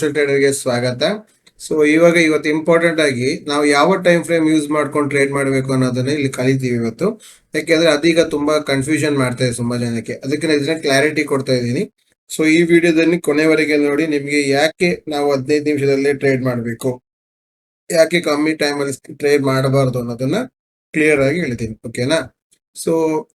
ಟ್ರೇಡರ್ಗೆ ಸ್ವಾಗತ. ಸೊ ಇವಾಗ ಇವತ್ತು ಇಂಪಾರ್ಟೆಂಟ್ ಆಗಿ ನಾವು ಯಾವ ಟೈಮ್ ಫ್ರೇಮ್ ಯೂಸ್ ಮಾಡ್ಕೊಂಡು ಟ್ರೇಡ್ ಮಾಡಬೇಕು ಅನ್ನೋದನ್ನ ಇಲ್ಲಿ ಕಲಿತೀವಿ ಇವತ್ತು. ಯಾಕೆಂದ್ರೆ ಅದೀಗ ತುಂಬಾ ಕನ್ಫ್ಯೂಷನ್ ಮಾಡ್ತಾ ಇದೆ ತುಂಬಾ ಜನಕ್ಕೆ. ಅದಕ್ಕೆ ನಾನು ಇದನ್ನ ಕ್ಲಾರಿಟಿ ಕೊಡ್ತಾ ಇದ್ದೀನಿ. ಸೊ ಈ ವಿಡಿಯೋದಲ್ಲಿ ಕೊನೆವರೆಗೆ ನೋಡಿ ನಿಮಗೆ ಯಾಕೆ ನಾವು ಹದಿನೈದು ನಿಮಿಷದಲ್ಲೇ ಟ್ರೇಡ್ ಮಾಡಬೇಕು? ಯಾಕೆ ಕಮ್ಮಿ ಟೈಮಲ್ಲಿ ಟ್ರೇಡ್ ಮಾಡಬಾರ್ದು ಅನ್ನೋದನ್ನ ಕ್ಲಿಯರ್ ಆಗಿ ಹೇಳ್ತೀನಿ ಓಕೆನಾ ಸೊ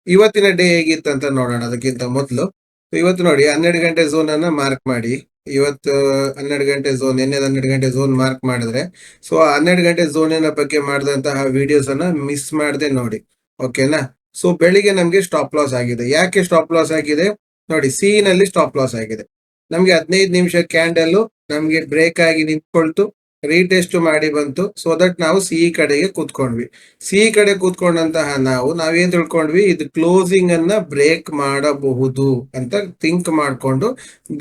ಇವತ್ತಿನ ಡೇ ಹೇಗಿತ್ತು ಅಂತ ನೋಡೋಣ ಅದಕ್ಕಿಂತ ಮೊದಲು. ಇವತ್ತು ನೋಡಿ ಹನ್ನೆರಡು ಗಂಟೆ ಝೋನ್ ಅನ್ನ ಮಾರ್ಕ್ ಮಾಡಿ. ಇವತ್ತು ಹನ್ನೆರಡು ಗಂಟೆ ಝೋನ್ ನಿನ್ನೆ ಹನ್ನೆರಡು ಗಂಟೆ ಝೋನ್ ಮಾರ್ಕ್ ಮಾಡಿದ್ರೆ. ಸೊ ಹನ್ನೆರಡು ಗಂಟೆ ಝೋನಿನ ಬಗ್ಗೆ ಮಾಡಿದಂತಹ ವಿಡಿಯೋಸ್ ಅನ್ನ ಮಿಸ್ ಮಾಡದೆ ನೋಡಿ. ಓಕೆನಾ ಸೊ ಬೆಳಿಗ್ಗೆ ನಮ್ಗೆ ಸ್ಟಾಪ್ ಲಾಸ್ ಆಗಿದೆ. ಯಾಕೆ ಸ್ಟಾಪ್ ಲಾಸ್ ಆಗಿದೆ? ನೋಡಿ ಸಿ ನಲ್ಲಿ ಸ್ಟಾಪ್ ಲಾಸ್ ಆಗಿದೆ. ನಮ್ಗೆ ಹದಿನೈದು ನಿಮಿಷ ಕ್ಯಾಂಡಲ್ ನಮ್ಗೆ ಬ್ರೇಕ್ ಆಗಿ ನಿಂತ್ಕೊಳ್ತು. ರೀಟೆಸ್ಟ್ ಮಾಡಿ ಬಂತು ಸೊ ದಟ್ ನಾವು ಸಿ ಕಡೆಗೆ ಕೂತ್ಕೊಂಡ್ವಿ. ಸಿ ಕಡೆ ಕೂತ್ಕೊಂಡಂತಹ ನಾವು, ನಾವೇನ್ ತಿಳ್ಕೊಂಡ್ವಿ, ಇದು ಕ್ಲೋಸಿಂಗ್ ಅನ್ನ ಬ್ರೇಕ್ ಮಾಡಬಹುದು ಅಂತ ಥಿಂಕ್ ಮಾಡ್ಕೊಂಡು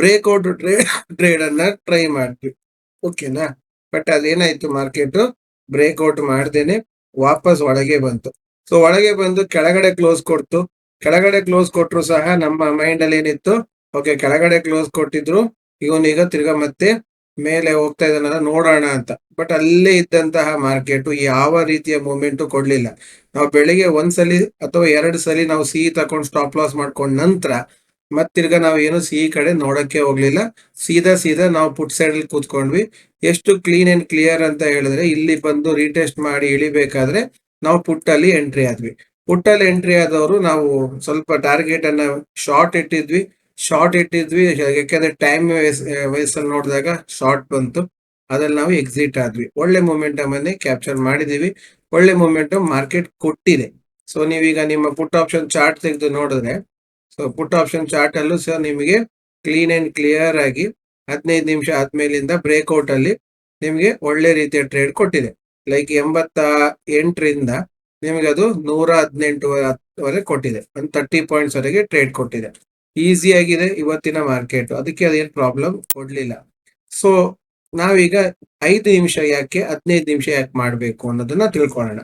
ಬ್ರೇಕ್ಔಟ್ ಟ್ರೇಡ್ ಟ್ರೇಡ್ ಅನ್ನ ಟ್ರೈ ಮಾಡ್ತೀವಿ ಓಕೆನಾ ಬಟ್ ಅದೇನಾಯ್ತು ಮಾರ್ಕೆಟ್ ಬ್ರೇಕ್ಔಟ್ ಮಾಡ್ದೇನೆ, ವಾಪಸ್ ಒಳಗೆ ಬಂತು. ಸೊ ಒಳಗೆ ಬಂದು ಕೆಳಗಡೆ ಕ್ಲೋಸ್ ಕೊಡ್ತು. ಕೆಳಗಡೆ ಕ್ಲೋಸ್ ಕೊಟ್ರು ಸಹ ನಮ್ಮ ಮೈಂಡ್ ಅಲ್ಲಿ ಏನಿತ್ತು? ಓಕೆ ಕೆಳಗಡೆ ಕ್ಲೋಸ್ ಕೊಟ್ಟಿದ್ರು ಇವನೀಗ ತಿರ್ಗಾ ಮತ್ತೆ ಮೇಲೆ ಹೋಗ್ತಾ ಇದ್ದಾನಲ್ಲ, ನೋಡೋಣ ಅಂತ. ಬಟ್ ಅಲ್ಲೇ ಇದ್ದಂತಹ ಮಾರ್ಕೆಟ್ ಯಾವ ರೀತಿಯ ಮೂವ್ಮೆಂಟ್ ಕೊಡ್ಲಿಲ್ಲ. ನಾವು ಬೆಳಿಗ್ಗೆ ಒಂದ್ಸಲಿ ಅಥವಾ ಎರಡು ಸಲಿ ನಾವು ಸಿ ತಕೊಂಡ್ ಸ್ಟಾಪ್ ಲಾಸ್ ಮಾಡ್ಕೊಂಡ್ ನಂತರ ಮತ್ತಿರ್ಗ ನಾವು ಏನು ಸಿ ಕಡೆ ನೋಡಕ್ಕೆ ಹೋಗ್ಲಿಲ್ಲ. ಸೀದಾ ಸೀದಾ ನಾವು ಪುಟ್ ಸೈಡ್ ಅಲ್ಲಿ ಕೂತ್ಕೊಂಡ್ವಿ. ಎಷ್ಟು ಕ್ಲೀನ್ ಅಂಡ್ ಕ್ಲಿಯರ್ ಅಂತ ಹೇಳಿದ್ರೆ ಇಲ್ಲಿ ಬಂದು ರೀಟೆಸ್ಟ್ ಮಾಡಿ ಇಳಿಬೇಕಾದ್ರೆ ನಾವು ಪುಟ್ ಅಲ್ಲಿ ಎಂಟ್ರಿ ಆದ್ವಿ. ಪುಟ್ ಅಲ್ಲಿ ಎಂಟ್ರಿ ಆದವರು ನಾವು ಸ್ವಲ್ಪ ಟಾರ್ಗೆಟ್ ಅನ್ನ ಶಾರ್ಟ್ ಇಟ್ಟಿದ್ವಿ. ಶಾರ್ಟ್ ಇಟ್ಟಿದ್ವಿ, ಯಾಕೆಂದ್ರೆ ಟೈಮ್ ವಯಸ್ಸಲ್ಲಿ ನೋಡಿದಾಗ ಶಾರ್ಟ್ ಬಂತು. ಅದ್ರಲ್ಲಿ ನಾವು ಎಕ್ಸಿಟ್ ಆದ್ವಿ. ಒಳ್ಳೆ ಮೊಮೆಂಟಮ್ ಅನ್ನೇ ಕ್ಯಾಪ್ಚರ್ ಮಾಡಿದೀವಿ. ಒಳ್ಳೆ ಮೊಮೆಂಟಮ್ ಮಾರ್ಕೆಟ್ ಕೊಟ್ಟಿದೆ. ಸೊ ನೀವೀಗ ನಿಮ್ಮ ಪುಟ್ ಆಪ್ಷನ್ ಚಾರ್ಟ್ ತೆಗೆದು ನೋಡಿದ್ರೆ ಸೊ ಪುಟ್ ಆಪ್ಷನ್ ಚಾರ್ಟ್ ಅಲ್ಲೂ ಸಹ ನಿಮಗೆ ಕ್ಲೀನ್ ಅಂಡ್ ಕ್ಲಿಯರ್ ಆಗಿ ಹದಿನೈದು ನಿಮಿಷ ಆದ್ಮೇಲಿಂದ ಬ್ರೇಕ್ಔಟ್ ಅಲ್ಲಿ ನಿಮಗೆ ಒಳ್ಳೆ ರೀತಿಯ ಟ್ರೇಡ್ ಕೊಟ್ಟಿದೆ. ಲೈಕ್ ಎಂಬತ್ತ ಎಂಟರಿಂದ ನಿಮಗೆ ಅದು ನೂರ ಹದಿನೆಂಟು ಕೊಟ್ಟಿದೆ. ಒಂದು ತರ್ಟಿ ಪಾಯಿಂಟ್ಸ್ ವರೆಗೆ ಟ್ರೇಡ್ ಕೊಟ್ಟಿದೆ. ಈಸಿ ಆಗಿದೆ ಇವತ್ತಿನ ಮಾರ್ಕೆಟ್ ಅದಕ್ಕೆ ಅದೇನು ಪ್ರಾಬ್ಲಮ್ ಕೊಡ್ಲಿಲ್ಲ. ಸೊ ನಾವೀಗ ಐದು ನಿಮಿಷ ಯಾಕೆ ಹದಿನೈದು ನಿಮಿಷ ಯಾಕೆ ಮಾಡಬೇಕು ಅನ್ನೋದನ್ನ ತಿಳ್ಕೊಳ್ಳೋಣ.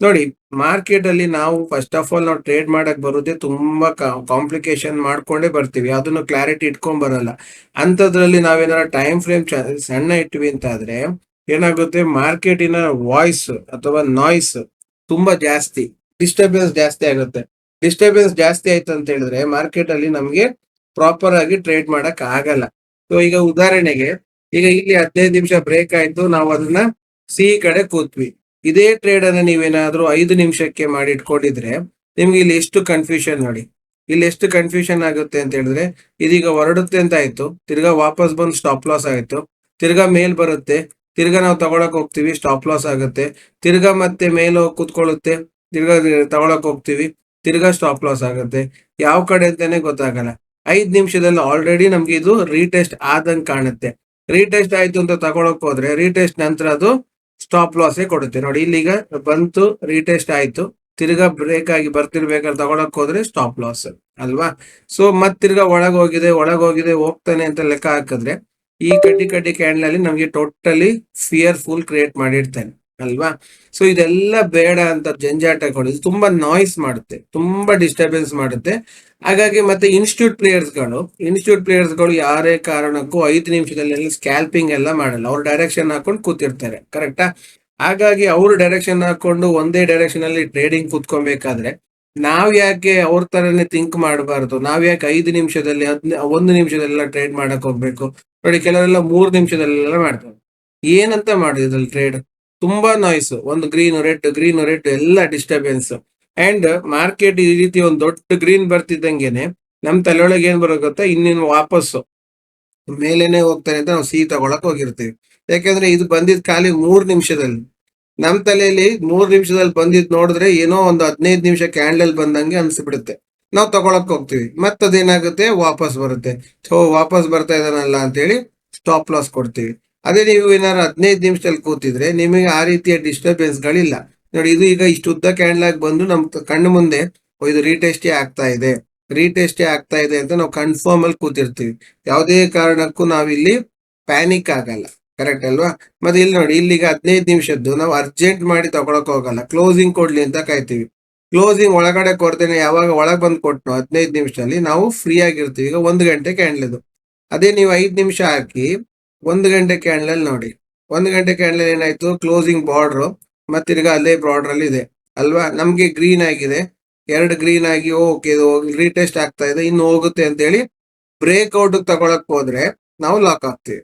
ನೋಡಿ ಮಾರ್ಕೆಟ್ ಅಲ್ಲಿ ನಾವು ಫಸ್ಟ್ ಆಫ್ ಆಲ್ ನಾವು ಟ್ರೇಡ್ ಮಾಡಕ್ ಬರೋದೇ ತುಂಬಾ ಕಾಂಪ್ಲಿಕೇಶನ್ ಮಾಡ್ಕೊಂಡೇ ಬರ್ತೀವಿ. ಅದನ್ನು ಕ್ಲಾರಿಟಿ ಇಟ್ಕೊಂಡ್ ಬರಲ್ಲ. ಅಂತದ್ರಲ್ಲಿ ನಾವೇನಾರ ಟೈಮ್ ಫ್ರೇಮ್ ಸಣ್ಣ ಇಟ್ವಿ ಅಂತ ಆದ್ರೆ ಏನಾಗುತ್ತೆ? ಮಾರ್ಕೆಟಿನ ವಾಯ್ಸ್ ಅಥವಾ ನಾಯ್ಸ್ ತುಂಬಾ ಜಾಸ್ತಿ ಡಿಸ್ಟರ್ಬೆನ್ಸ್ ಜಾಸ್ತಿ ಆಗುತ್ತೆ. ಡಿಸ್ಟರ್ಬೆನ್ಸ್ ಜಾಸ್ತಿ ಆಯ್ತು ಅಂತ ಹೇಳಿದ್ರೆ ಮಾರ್ಕೆಟ್ ಅಲ್ಲಿ ನಮ್ಗೆ ಪ್ರಾಪರ್ ಆಗಿ ಟ್ರೇಡ್ ಮಾಡಕ್ ಆಗಲ್ಲ. ಸೊ ಈಗ ಉದಾಹರಣೆಗೆ, ಈಗ ಇಲ್ಲಿ ಹದಿನೈದು ನಿಮಿಷ ಬ್ರೇಕ್ ಆಯ್ತು, ನಾವು ಅದನ್ನ ಸಿ ಕಡೆ ಕೂತ್ವಿ. ಇದೇ ಟ್ರೇಡ್ ಅನ್ನ ನೀವೇನಾದ್ರೂ ಐದು ನಿಮಿಷಕ್ಕೆ ಮಾಡಿ ಇಟ್ಕೊಂಡಿದ್ರೆ ನಿಮ್ಗೆ ಇಲ್ಲಿ ಎಷ್ಟು ಕನ್ಫ್ಯೂಷನ್ ನೋಡಿ. ಇಲ್ಲಿ ಎಷ್ಟು ಕನ್ಫ್ಯೂಷನ್ ಆಗುತ್ತೆ ಅಂತ ಹೇಳಿದ್ರೆ, ಇದೀಗ ಹೊರಡುತ್ತೆ ಅಂತ ಆಯ್ತು. ತಿರ್ಗಾ ವಾಪಸ್ ಬಂದು ಸ್ಟಾಪ್ ಲಾಸ್ ಆಯ್ತು. ತಿರ್ಗಾ ಮೇಲ್ ಬರುತ್ತೆ. ತಿರ್ಗಾ ನಾವು ತಗೊಳಕ್ ಹೋಗ್ತೀವಿ ಸ್ಟಾಪ್ ಲಾಸ್ ಆಗುತ್ತೆ. ತಿರ್ಗಾ ಮತ್ತೆ ಮೇಲೆ ಕೂತ್ಕೊಳ್ಳುತ್ತೆ. ತಿರ್ಗಾ ತಗೊಳಕ್ ಹೋಗ್ತೀವಿ. ತಿರ್ಗಾ ಸ್ಟಾಪ್ ಲಾಸ್ ಆಗುತ್ತೆ. ಯಾವ ಕಡೆ ಅಂತಾನೆ ಗೊತ್ತಾಗಲ್ಲ. ಐದ್ ನಿಮಿಷದಲ್ಲಿ ಆಲ್ರೆಡಿ ನಮ್ಗೆ ಇದು ರೀಟೆಸ್ಟ್ ಆದಂಗ್ ಕಾಣುತ್ತೆ. ರೀಟೆಸ್ಟ್ ಆಯ್ತು ಅಂತ ತಗೊಳಕ್ ಹೋದ್ರೆ ರೀಟೆಸ್ಟ್ ನಂತರ ಅದು ಸ್ಟಾಪ್ ಲಾಸೇ ಕೊಡುತ್ತೆ. ನೋಡಿ, ಇಲ್ಲಿಗ ಬಂತು ರೀಟೆಸ್ಟ್ ಆಯ್ತು. ತಿರ್ಗಾ ಬ್ರೇಕ್ ಆಗಿ ಬರ್ತಿರ್ಬೇಕಾದ್ರೆ ತಗೊಳಕ್ ಹೋದ್ರೆ ಸ್ಟಾಪ್ ಲಾಸ್ ಅಲ್ವಾ? ಸೊ ಮತ್ ತಿರ್ಗಾ ಒಳಗ್ ಹೋಗಿದೆ ಒಳಗ್ ಹೋಗಿದೆ, ಹೋಗ್ತಾನೆ ಅಂತ ಲೆಕ್ಕ ಹಾಕಿದ್ರೆ ಈ ಕಡ್ಡಿ ಕಡ್ಡಿ ಕ್ಯಾಂಡಲ್ ಅಲ್ಲಿ ನಮ್ಗೆ ಟೋಟಲಿ ಫಿಯರ್ ಫುಲ್ ಕ್ರಿಯೇಟ್ ಮಾಡಿರ್ತಾನೆ ಅಲ್ವಾ? ಸೊ ಇದೆಲ್ಲ ಬೇಡ ಅಂತ ಜಂಜಾಟಗಳು ತುಂಬಾ ನಾಯ್ಸ್ ಮಾಡುತ್ತೆ, ತುಂಬಾ ಡಿಸ್ಟರ್ಬೆನ್ಸ್ ಮಾಡುತ್ತೆ. ಹಾಗಾಗಿ ಮತ್ತೆ ಇನ್ಸ್ಟಿಟ್ಯೂಟ್ ಪ್ಲೇಯರ್ಸ್ಗಳು ಇನ್ಸ್ಟಿಟ್ಯೂಟ್ ಪ್ಲೇಯರ್ಸ್ಗಳು ಯಾರೇ ಕಾರಣಕ್ಕೂ ಐದು ನಿಮಿಷದಲ್ಲಿ ಸ್ಕ್ಯಾಲ್ಪಿಂಗ್ ಎಲ್ಲ ಮಾಡಲ್ಲ, ಅವ್ರು ಡೈರೆಕ್ಷನ್ ಹಾಕೊಂಡು ಕೂತಿರ್ತಾರೆ ಕರೆಕ್ಟಾ ಹಾಗಾಗಿ ಅವ್ರ ಡೈರೆಕ್ಷನ್ ಹಾಕೊಂಡು ಒಂದೇ ಡೈರೆಕ್ಷನ್ ಅಲ್ಲಿ ಟ್ರೇಡಿಂಗ್ ಕೂತ್ಕೊಬೇಕಾದ್ರೆ, ನಾವ್ ಯಾಕೆ ಅವ್ರ ತರನೇ ಥಿಂಕ್ ಮಾಡಬಾರ್ದು? ನಾವ್ ಯಾಕೆ ಐದು ನಿಮಿಷದಲ್ಲಿ, ಹದ್ನ, ಒಂದು ನಿಮಿಷದಲ್ಲೆಲ್ಲ ಟ್ರೇಡ್ ಮಾಡಕ್ ಹೋಗ್ಬೇಕು? ನೋಡಿ, ಕೆಲವರೆಲ್ಲ ಮೂರು ನಿಮಿಷದಲ್ಲೆಲ್ಲ ಮಾಡ್ತಾರೆ. ಏನಂತ ಮಾಡಿದ್ರಲ್ಲಿ ಟ್ರೇಡ್ ತುಂಬಾ ನಾಯ್ಸ್ ಒಂದು ಗ್ರೀನ್ ರೆಡ್ ಗ್ರೀನ್ ರೆಡ್ ಎಲ್ಲ ಡಿಸ್ಟರ್ಬೆನ್ಸ್ ಅಂಡ್ ಮಾರ್ಕೆಟ್ ಈ ರೀತಿ ಒಂದು ದೊಡ್ಡ ಗ್ರೀನ್ ಬರ್ತಿದ್ದಂಗೆನೆ ನಮ್ ತಲೆಯೊಳಗೆ ಏನ್ ಬರೋ ಇನ್ನೇನು ಇನ್ನಿನ್ ವಾಪಸ್ಸು. ಮೇಲೇನೆ ಹೋಗ್ತಾನೆ ಅಂತ ನಾವು ಸಿಹಿ ತಗೊಳಕ್ ಹೋಗಿರ್ತೀವಿ. ಯಾಕಂದ್ರೆ ಇದು ಬಂದಿದ್ ಖಾಲಿ ಮೂರ್ ನಿಮಿಷದಲ್ಲಿ. ನಮ್ ತಲೆಯಲ್ಲಿ ಮೂರ್ ನಿಮಿಷದಲ್ಲಿ ಬಂದಿದ್ ನೋಡಿದ್ರೆ ಏನೋ ಒಂದು ಹದಿನೈದು ನಿಮಿಷ ಕ್ಯಾಂಡಲ್ ಬಂದಂಗೆ ಅನ್ಸ್ಬಿಡುತ್ತೆ. ನಾವು ತಗೊಳಕ್ ಹೋಗ್ತೀವಿ. ಮತ್ತದೇನಾಗುತ್ತೆ? ವಾಪಸ್ ಬರುತ್ತೆ. ಸೊ ವಾಪಸ್ ಬರ್ತಾ ಇದಾನಲ್ಲ ಅಂತೇಳಿ ಸ್ಟಾಪ್ ಲಾಸ್ ಕೊಡ್ತೀವಿ. ಅದೇ ನೀವು ಏನಾದ್ರು ಹದಿನೈದು ನಿಮಿಷದಲ್ಲಿ ಕೂತಿದ್ರೆ ನಿಮಗೆ ಆ ರೀತಿಯ ಡಿಸ್ಟರ್ಬೆನ್ಸ್ ಗಳಿಲ್ಲ. ನೋಡಿ, ಇದು ಈಗ ಇಷ್ಟು ಉದ್ದ ಕ್ಯಾಂಡಲ್ ಆಗಿ ಬಂದು ನಮ್ ಕಣ್ಣು ಮುಂದೆ ಇದು ರೀಟೆಸ್ಟೇ ಆಗ್ತಾ ಇದೆ. ರೀಟೆಸ್ಟೇ ಆಗ್ತಾ ಇದೆ ಅಂತ ನಾವು ಕನ್ಫರ್ಮ್ ಅಲ್ಲಿ ಕೂತಿರ್ತೀವಿ. ಯಾವುದೇ ಕಾರಣಕ್ಕೂ ನಾವಿಲ್ಲಿ ಪ್ಯಾನಿಕ್ ಆಗಲ್ಲ. ಕರೆಕ್ಟ್ ಅಲ್ವಾ? ಮತ್ತೆ ಇಲ್ಲಿ ನೋಡಿ, ಇಲ್ಲಿಗೆ ಹದಿನೈದು ನಿಮಿಷದ್ದು ನಾವು ಅರ್ಜೆಂಟ್ ಮಾಡಿ ತಗೊಳಕ್ ಹೋಗಲ್ಲ. ಕ್ಲೋಸಿಂಗ್ ಕೊಡ್ಲಿ ಅಂತ ಕಾಯ್ತೀವಿ. ಕ್ಲೋಸಿಂಗ್ ಒಳಗಡೆ ಕೊಡ್ತೇನೆ, ಯಾವಾಗ ಒಳಗ್ ಬಂದ್ ಕೊಟ್ಟು ಹದಿನೈದು ನಿಮಿಷದಲ್ಲಿ ನಾವು ಫ್ರೀ ಆಗಿರ್ತೀವಿ. ಈಗ ಒಂದು ಗಂಟೆ ಕ್ಯಾಂಡ್ಲದು ಅದೇ ನೀವು ಐದು ನಿಮಿಷ ಹಾಕಿ ಒಂದು ಗಂಟೆ ಕ್ಯಾಂಡಲ್ ಅಲ್ಲಿ ನೋಡಿ. ಒಂದು ಗಂಟೆ ಕ್ಯಾಂಡಲ್ ಏನಾಯ್ತು? ಕ್ಲೋಸಿಂಗ್ ಬಾರ್ಡ್ರು ಮತ್ತೆ ತಿರ್ಗಾ ಅದೇ ಬಾರ್ಡರ್ ಅಲ್ಲಿ ಇದೆ. ಅಲ್ವಾ? ನಮ್ಗೆ ಗ್ರೀನ್ ಆಗಿದೆ. ಎರಡು ಗ್ರೀನ್ ಆಗಿ ಓಕೆ ಇದು ರೀಟೆಸ್ಟ್ ಆಗ್ತಾ ಇದೆ. ಇನ್ನು ಹೋಗುತ್ತೆ ಅಂತ ಹೇಳಿ ಬ್ರೇಕ್ಔಟ್ ತಗೊಳಕ್ ಹೋದ್ರೆ ನಾವು ಲಾಕ್ ಆಗ್ತೀವಿ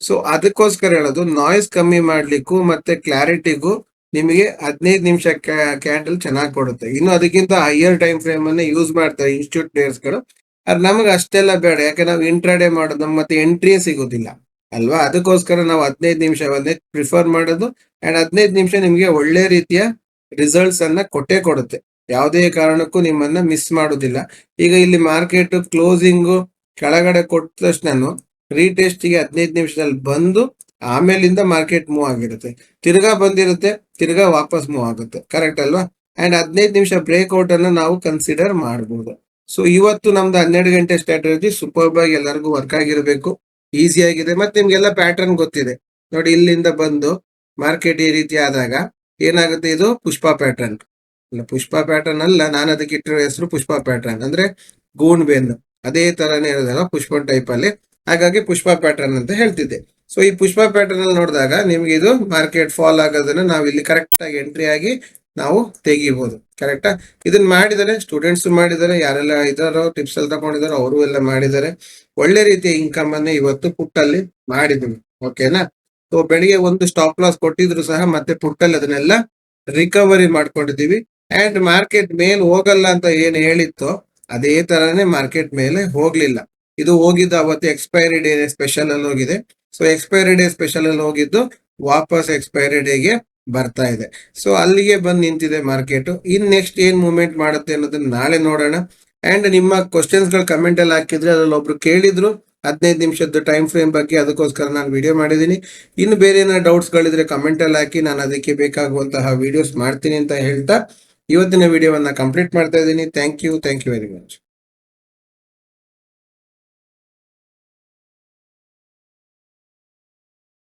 ಸೊ ಅದಕ್ಕೋಸ್ಕರ ಹೇಳೋದು ನಾಯ್ಸ್ ಕಮ್ಮಿ ಮಾಡ್ಲಿಕ್ಕೂ ಮತ್ತೆ ಕ್ಲಾರಿಟಿಗೂ ನಿಮಗೆ ಹದಿನೈದು ನಿಮಿಷ ಕ್ಯಾಂಡಲ್ ಚೆನ್ನಾಗಿ ಕೊಡುತ್ತೆ. ಇನ್ನು ಅದಕ್ಕಿಂತ ಹೈಯರ್ ಟೈಮ್ ಫ್ರೇಮ್ ಅನ್ನ ಯೂಸ್ ಮಾಡ್ತಾರೆ ಇನ್ಸ್ಟಿಟ್ಯೂಟ್ ಪ್ಲೇಯರ್ಸ್ಗಳು. ಅದು ನಮಗೆ ಅಷ್ಟೆಲ್ಲ ಬೇಡ. ಯಾಕೆ, ನಾವು ಇಂಟ್ರಾಡೇ ಮಾಡೋದು, ನಮ್ಗೆ ಮತ್ತೆ ಎಂಟ್ರಿಯೇ ಸಿಗೋದಿಲ್ಲ. ಅಲ್ವಾ? ಅದಕ್ಕೋಸ್ಕರ ನಾವು ಹದಿನೈದು ನಿಮಿಷವನ್ನೇ ಪ್ರಿಫರ್ ಮಾಡೋದು. ಅಂಡ್ ಹದಿನೈದು ನಿಮಿಷ ನಿಮಗೆ ಒಳ್ಳೆ ರೀತಿಯ ರಿಸಲ್ಟ್ಸ್ ಅನ್ನ ಕೊಟ್ಟೇ ಕೊಡುತ್ತೆ. ಯಾವುದೇ ಕಾರಣಕ್ಕೂ ನಿಮ್ಮನ್ನ ಮಿಸ್ ಮಾಡೋದಿಲ್ಲ. ಈಗ ಇಲ್ಲಿ ಮಾರ್ಕೆಟ್ ಕ್ಲೋಸಿಂಗ್ ಕೆಳಗಡೆ ಕೊಟ್ಟ ತಕ್ಷಣ ರೀಟೆಸ್ಟ್ಗೆ ಹದಿನೈದು ನಿಮಿಷದಲ್ಲಿ ಬಂದು ಆಮೇಲಿಂದ ಮಾರ್ಕೆಟ್ ಮೂವ್ ಆಗಿರುತ್ತೆ. ತಿರ್ಗಾ ಬಂದಿರುತ್ತೆ, ತಿರ್ಗಾ ವಾಪಸ್ ಮೂವ್ ಆಗುತ್ತೆ. ಕರೆಕ್ಟ್ ಅಲ್ವಾ? ಅಂಡ್ ಹದಿನೈದು ನಿಮಿಷ ಬ್ರೇಕ್ಔಟ್ ಅನ್ನ ನಾವು ಕನ್ಸಿಡರ್ ಮಾಡಬಹುದು ಸೊ ಇವತ್ತು ನಮ್ದು ಹನ್ನೆರಡು ಗಂಟೆ ಸ್ಟ್ರಾಟಜಿ ಸೂಪರ್ ಆಗಿ ಎಲ್ಲರಿಗೂ ವರ್ಕ್ ಆಗಿರಬೇಕು. ಈಸಿ ಆಗಿದೆ. ಮತ್ತೆ ನಿಮ್ಗೆಲ್ಲ ಪ್ಯಾಟರ್ನ್ ಗೊತ್ತಿದೆ. ನೋಡಿ, ಇಲ್ಲಿಂದ ಬಂದು ಮಾರ್ಕೆಟ್ ಈ ರೀತಿ ಆದಾಗ ಏನಾಗುತ್ತೆ ಇದು? ಪುಷ್ಪ ಪ್ಯಾಟರ್ನ್ ಅಲ್ಲ, ಪುಷ್ಪ ಪ್ಯಾಟರ್ನ್ ಅಲ್ಲ, ನಾನು ಅದಕ್ಕೆ ಇಟ್ಟಿರೋ ಹೆಸರು ಪುಷ್ಪ ಪ್ಯಾಟರ್ನ್ ಅಂದ್ರೆ ಗೂಣ್ ಅದೇ ತರನೇ ಇರೋದಲ್ಲ ಪುಷ್ಪ ಟೈಪ್ ಅಲ್ಲಿ. ಹಾಗಾಗಿ ಪುಷ್ಪ ಪ್ಯಾಟರ್ನ್ ಅಂತ ಹೇಳ್ತಿದ್ದೆ. ಸೊ ಈ ಪುಷ್ಪ ಪ್ಯಾಟರ್ನ್ ಅಲ್ಲಿ ನೋಡಿದಾಗ ನಿಮ್ಗೆ ಇದು ಮಾರ್ಕೆಟ್ ಫಾಲ್ ಆಗೋದನ್ನ ನಾವು ಇಲ್ಲಿ ಕರೆಕ್ಟ್ ಆಗಿ ಎಂಟ್ರಿ ಆಗಿ ನಾವು ತೆಗಿಬಹುದು ಕರೆಕ್ಟಾ ಇದನ್ನ ಮಾಡಿದರೆ ಸ್ಟೂಡೆಂಟ್ಸ್ ಮಾಡಿದ್ದಾರೆ ಯಾರೆಲ್ಲ ಇದಾರೋ ಟಿಪ್ಸ್ ಎಲ್ಲ ತಗೊಂಡಿದಾರೋ ಅವರು ಎಲ್ಲ ಮಾಡಿದ್ದಾರೆ ಒಳ್ಳೆ ರೀತಿಯ ಇನ್ಕಮ್ ಅನ್ನ ಇವತ್ತು ಪುಟ್ಟಲ್ಲಿ ಮಾಡಿದ್ವಿ ಓಕೆನಾ ಸೊ ಬೆಳಿಗ್ಗೆ ಒಂದು ಸ್ಟಾಪ್ ಲಾಸ್ ಕೊಟ್ಟಿದ್ರು ಸಹ ಮತ್ತೆ ಪುಟ್ಟಲ್ಲಿ ಅದನ್ನೆಲ್ಲ ರಿಕವರಿ ಮಾಡ್ಕೊಂಡಿದೀವಿ ಅಂಡ್ ಮಾರ್ಕೆಟ್ ಮೇಲ್ ಹೋಗಲ್ಲ ಅಂತ ಏನ್ ಹೇಳಿತ್ತೋ ಅದೇ ತರನೇ ಮಾರ್ಕೆಟ್ ಮೇಲೆ ಹೋಗ್ಲಿಲ್ಲ. ಇದು ಹೋಗಿದ್ದು ಅವತ್ತು ಎಕ್ಸ್ಪೈರಿ ಡೇ ಸ್ಪೆಷಲ್ ಅಲ್ಲಿ ಹೋಗಿದೆ. ಸೊ ಎಕ್ಸ್ಪೈರಿ ಡೇ ಸ್ಪೆಷಲ್ ಅಲ್ಲಿ ಹೋಗಿದ್ದು ವಾಪಸ್ ಎಕ್ಸ್ಪೈರಿ ಡೇಗೆ ಬರ್ತಾ ಇದೆ. ಸೊ ಅಲ್ಲಿಗೆ ಬಂದು ನಿಂತಿದೆ ಮಾರ್ಕೆಟ್ ಇನ್ ನೆಕ್ಸ್ಟ್ ಏನ್ ಮೂವ್ಮೆಂಟ್ ಮಾಡುತ್ತೆ ಅನ್ನೋದನ್ನ ನಾಳೆ ನೋಡೋಣ. ಅಂಡ್ ನಿಮ್ಮ ಕ್ವಶನ್ಸ್ಗಳು ಕಮೆಂಟ್ ಅಲ್ಲಿ ಹಾಕಿದ್ರೆ ಅದ್ರಲ್ಲಿ ಒಬ್ರು ಕೇಳಿದ್ರು. ಹದಿನೈದು ನಿಮಿಷದ ಟೈಮ್ ಫ್ರೇಮ್ ಬಗ್ಗೆ ಅದಕ್ಕೋಸ್ಕರ ನಾನು ವಿಡಿಯೋ ಮಾಡಿದ್ದೀನಿ ಇನ್ನು ಬೇರೆ ಏನಾದ್ರು ಡೌಟ್ಸ್ ಗಳಿದ್ರೆ ಕಮೆಂಟ್ ಅಲ್ಲಿ ಹಾಕಿ ನಾನು ಅದಕ್ಕೆ ಬೇಕಾಗುವಂತಹ ವಿಡಿಯೋಸ್ ಮಾಡ್ತೀನಿ ಅಂತ ಹೇಳ್ತಾ ಇವತ್ತಿನ ವಿಡಿಯೋವನ್ನ ಕಂಪ್ಲೀಟ್ ಮಾಡ್ತಾ ಇದ್ದೀನಿ. Thank you thank you very much